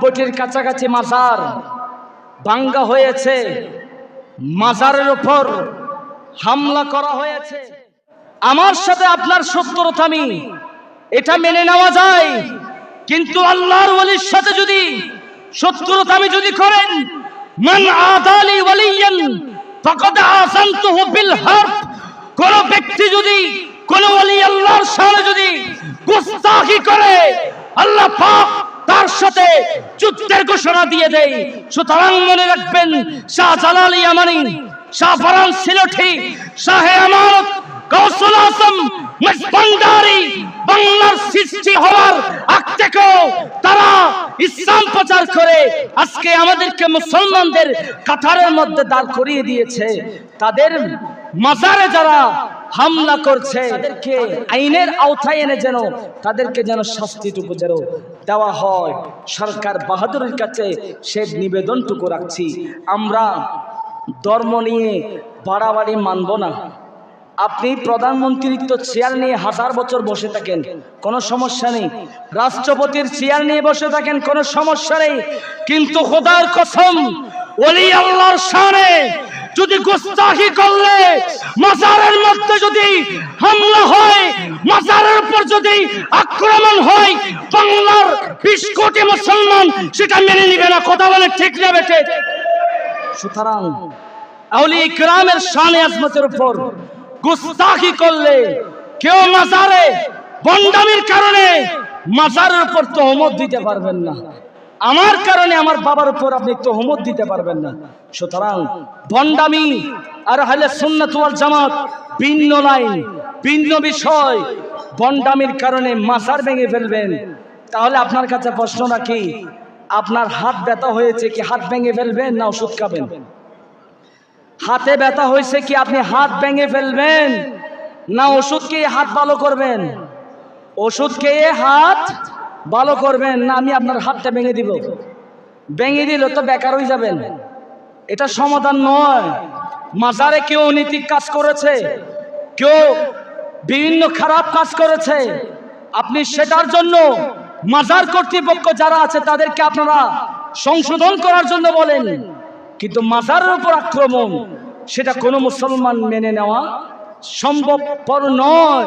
নব্বইটির কাছাকাছি মাজার ভাঙ্গা হয়েছে। মাজারের উপর হামলা করা হয়েছে। আমার সাথে আপনার সত্যরতা আমি। এটা মেনে নেওয়া যায়। কিন্তু আল্লাহর ওলির সাথে যদি শত্রুতা আমি যদি করেন, মান আদালি ওয়ালিয়ান, ফাকাদ আযানতুহু বিল হারব কোন ব্যক্তি যদি, কোন ওলি আল্লাহর সামনে যদি গুস্তাখি করে, আল্লাহ পাক সাথে যুদ্ধের ঘোষণা দিয়ে দেয় সুতরাং মনে রাখবেন শাহ জালাল ইয়ামানি, শাহ ফরান সিলঠি শাহে আমানত, কৌশল আসম মজবন্দারি বাংলার সৃষ্টি হওয়ার আগ থেকেও তারা ইসলাম প্রচার করে আজকে আমাদেরকে মুসলমানদের কাতারের মধ্যে দাঁড় করিয়ে দিয়েছে। তাদের মাজারে যারা হামলা করছে তাদেরকে আইনের আওতায় এনে যেন তাদেরকে যেন শাস্তিটুকু যেন দেওয়া হয়। সরকার বাহাদুরের কাছে সে নিবেদনটুকু রাখছি। আমরা ধর্ম নিয়ে বাড়াবাড়ি মানব না। আপনি প্রধানমন্ত্রীত্ব চেয়ার নিয়ে হাজার বছর বসে থাকেন কোনো সমস্যা নেই। রাষ্ট্রপতির চেয়ার নিয়ে বসে থাকেন কোনো সমস্যা নেই। কিন্তু খোদার কসম ওলি আল্লাহর শানে যদি গুস্তাখি করলে, মাজারের মধ্যে যদি হামলা হয়, মাজারের উপর যদি আক্রমণ হয়, বাংলার বিশ কোটি মুসলমান সেটা মেনে নিবে না। কথা বলে ঠিক না বেটে সুতরাং আউলি গ্রামের শানে আজমতের উপর গুস্তাখি করলে, কেউ মাজারে বন্ডামির কারণে মাজারের উপর তহমত দিতে পারবেন না। আমার কারণে আমার বাবার উপর আপনি তহমত দিতে পারবেন না। সুতরাং বন্ডামি আর হলে সুন্নাত ওয়াল জামাত ভিন্ন লাইন, ভিন্ন বিষয়। বন্ডামির কারণে মাজার ভেঙে ফেলবেন। তাহলে আপনার কাছে প্রশ্ন নাকি আপনার হাত ব্যথা হয়েছে কি হাত ভেঙে ফেলবেন না ওষুধ খাবেন? হাতে ব্যথা হয়েছে কি আপনি হাত ভেঙে ফেলবেন? না ওষুধ খেয়ে হাত ভালো করবেন? ওষুধ খেয়ে হাত ভালো করবেন না, আমি আপনার হাতটা ভেঙে দিব। ভেঙে দিলে তো বেকার হয়ে যাবেন। এটা সমাধান নয়। মাজারে কেউ অনৈতিক কাজ করেছে, কেউ বিভিন্ন খারাপ কাজ করেছে। আপনি সেটার জন্য মাজার কর্তৃপক্ষ যারা আছে, তাদেরকে আপনারা সংশোধন করার জন্য বলেন। কিন্তু মাজারের উপর আক্রমণ, সেটা কোনো মুসলমান মেনে নেওয়া সম্ভবপর নয়।